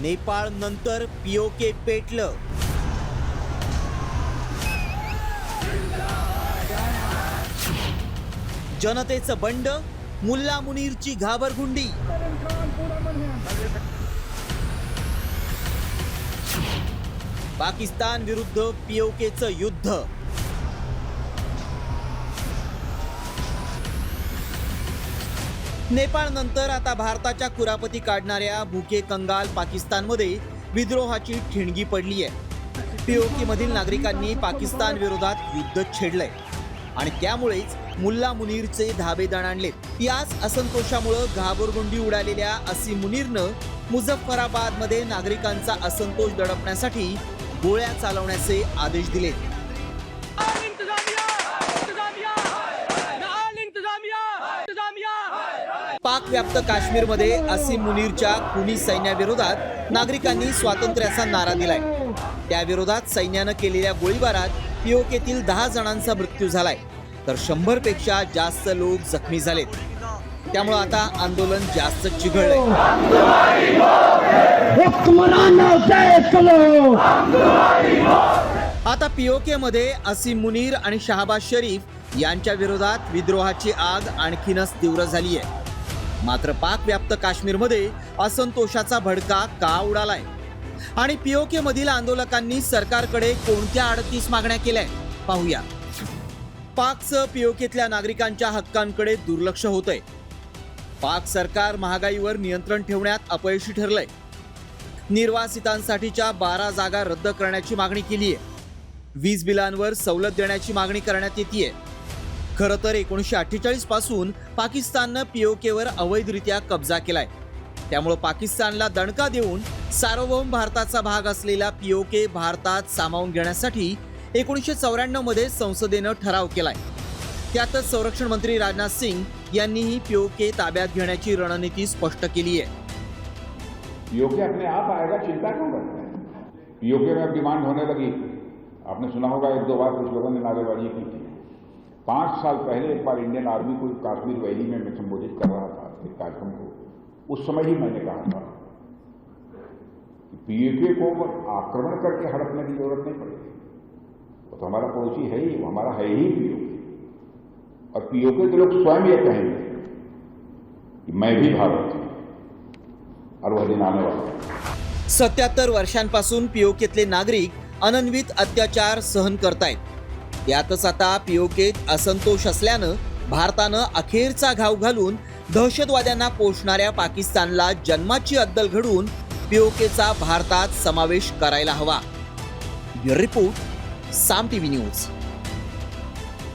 नेपाळ नंतर पीओके पेटलं. जनतेचं बंड मुल्ला मुनीरची घाबरगुंडी. पाकिस्तान विरुद्ध पीओकेचं युद्ध. नेपाळनंतर आता भारताच्या कुरापती काढणाऱ्या भुके कंगाल पाकिस्तानमध्ये विद्रोहाची ठिणगी पडली आहे. पीओकेमधील नागरिकांनी पाकिस्तान विरोधात युद्ध छेडलंय. आणि त्यामुळेच मुल्ला मुनीरचे धाबे दणाणलेत याच असंतोषामुळं घाबरगुंडी उडालेल्या असी मुनीरनं मुझफ्फराबादमध्ये नागरिकांचा असंतोष दडपण्यासाठी गोळ्या चालवण्याचे आदेश दिलेत. पाक व्याप्त काश्मीरमध्ये असीम मुनीरच्या खुनी सैन्याविरोधात नागरिकांनी स्वातंत्र्याचा नारा दिलाय. त्याविरोधात सैन्यानं केलेल्या गोळीबारात पीओकेतील दहा जणांचा मृत्यू झालाय. तर शंभरपेक्षा जास्त लोक जखमी झालेत. त्यामुळं आता आंदोलन जास्त चिघळलंय. आता पीओके मध्ये असीम मुनीर आणि शहाबाज शरीफ यांच्या विरोधात विद्रोहाची आग आणखीनच तीव्र झाली आहे मात्र पाक व्याप्त काश्मीरमध्ये असंतोषाचा भडका का उडालाय? आणि पीओके मधील आंदोलकांनी सरकारकडे कोणत्या अडतीस मागण्या केल्या पाहूया. पाकचं पीओकेतल्या नागरिकांच्या हक्कांकडे दुर्लक्ष होतंय. पाक सरकार महागाईवर नियंत्रण ठेवण्यात अपयशी ठरलंय. निर्वासितांसाठीच्या बारा जागा रद्द करण्याची मागणी केली आहे वीज बिलांवर सवलत देण्याची मागणी करण्यात येते खरं तर एकोणीसशे अठ्ठेचाळीसपासून पाकिस्ताननं पीओकेवर अवैधरित्या कब्जा केलाय. त्यामुळं पाकिस्तानला दणका देऊन सार्वभौम भारताचा भाग असलेला पीओके भारतात सामावून घेण्यासाठी एकोणीसशे चौऱ्याण्णवमध्ये संसदेनं ठराव केलाय. त्यातच संरक्षण मंत्री राजनाथ सिंग यांनीही पीओके ताब्यात घेण्याची रणनीती स्पष्ट केली आहे. पीओके अपने आप आएगा चिंता क्यों करते हैं? पीओके में अब डिमांड होने लगी। आपने सुना होगा एक दो बार कुछ लोगों ने नारेबाजी की थी। पाँच साल पहले एक बार इंडियन आर्मी को काश्मीर वैली में मैं संबोधित कर रहा था, एक कार्यक्रम को। उस समय ही मैंने कहा था कि को आक्रमण करके हड़पने की ज़रूरत नहीं पड़ेगी। वो तो हमारा पड़ोसी है ही हमारा है ही पीओके। और पीओके के लोग स्वयं ये कहेंगे कि मैं भी भारत और वह दिन आने वाला सत्याहत्तर वर्षांपासून पीओकेतले नागरिक अनन्वित अत्याचार सहन करतायत। यातच आता पीओकेत असंतोष असल्यानं भारतानं अखेरचा घाव घालून दहशतवाद्यांना पोषणाऱ्या पाकिस्तानला जन्माची अद्दल घडून पीओकेचा भारतात समावेश करायला हवा. Bureau report Saam TV news.